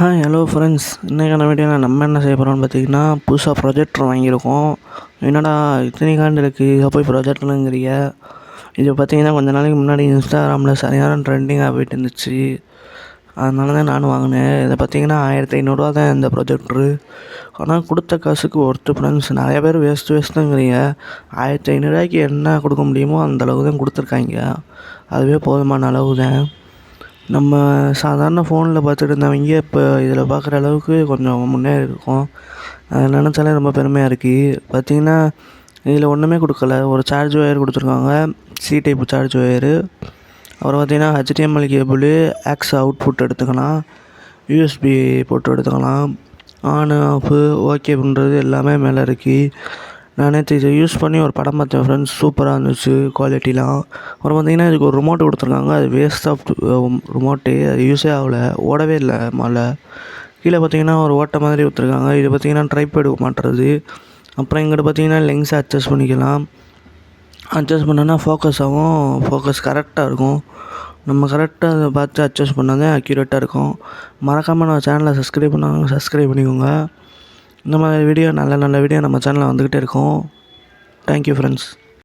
Hi hello friends இன்றைக்கான வீடியோவில் நம்ம என்ன செய்ய போகிறோம்னு பார்த்தீங்கன்னா புதுசாக ப்ரொஜெக்டர் வாங்கியிருக்கோம். என்னடா இத்தனை காண்டு இருக்குது இதை போய் ப்ரொஜெக்டருங்கிறிய இது பார்த்தீங்கன்னா கொஞ்ச நாளைக்கு முன்னாடி இன்ஸ்டாகிராமில் சரியான ட்ரெண்டிங்காக போயிட்டு இருந்துச்சு. அதனால தான் நானும் வாங்கினேன். இதை பார்த்தீங்கன்னா ஆயிரத்தி ஐநூறுரூவா தான் இந்த ப்ரொஜெக்டரு ஆனால் கொடுத்த காசுக்கு ஒருத்து ஃப்ரெண்ட்ஸ் நிறைய பேர் வேஸ்ட் வேஸ்ட்டுங்கிறீங்க ஆயிரத்தி ஐநூறுரூவாய்க்கு என்ன கொடுக்க முடியுமோ அந்த அளவு தான் கொடுத்துருக்காங்க. அதுவே போதுமான அளவு தான். நம்ம சாதாரண ஃபோனில் பார்த்துட்டு இருந்தவங்க இப்போ இதில் பார்க்குற அளவுக்கு கொஞ்சம் முன்னேறி இருக்கோம். அதை நினச்சாலே ரொம்ப பெருமையாக இருக்குது பார்த்தீங்கன்னா இதில் ஒன்றுமே கொடுக்கல. ஒரு சார்ஜ் ஒயர் கொடுத்துருக்காங்க. சி டைப் சார்ஜ் ஒயரு அப்புறம் பார்த்தீங்கன்னா ஹெச்டிஎம்எல் கேபிள் ஆக்ஸ் அவுட்புட் எடுத்துக்கலாம். யூஎஸ்பி போட்டு எடுத்துக்கலாம். ஆனு ஆஃபு ஓகே பண்ணுறது எல்லாமே மேலே இருக்குது நான் நேற்று இதை யூஸ் பண்ணி ஒரு படம் பார்த்தேன் ஃப்ரெண்ட்ஸ் சூப்பராக இருந்துச்சு குவாலிட்டிலாம் அப்புறம் பார்த்தீங்கன்னா இதுக்கு ஒரு ரிமோட் கொடுத்துருக்காங்க. அது வேஸ்ட் ஆஃப் ரிமோட்டு அது யூஸே ஆகலை. ஓடவே இல்லை மழை. கீழே பார்த்தீங்கன்னா ஒரு ஓட்டை மாதிரி கொடுத்துருக்காங்க. இது பார்த்தீங்கன்னா ட்ரைப் மாட்டுறது. அப்புறம் இங்கிட்ட பார்த்தீங்கன்னா லெங்ஸை அட்ஜஸ்ட் பண்ணிக்கலாம். அட்ஜஸ்ட் பண்ணோன்னா ஃபோக்கஸ் ஆகும். ஃபோக்கஸ் கரெக்டாக இருக்கும். நம்ம கரெக்டாக அதை பார்த்து அட்ஜஸ்ட் பண்ணால் தான் அக்யூரேட்டாக இருக்கும். மறக்காமல் நம்ம சேனலை சப்ஸ்கிரைப் பண்ணாங்க சப்ஸ்கிரைப் பண்ணிக்கோங்க. இந்த மாதிரி வீடியோ நல்ல நல்ல வீடியோ நம்ம சேனலில் வந்துக்கிட்டே இருக்கும். Thank you friends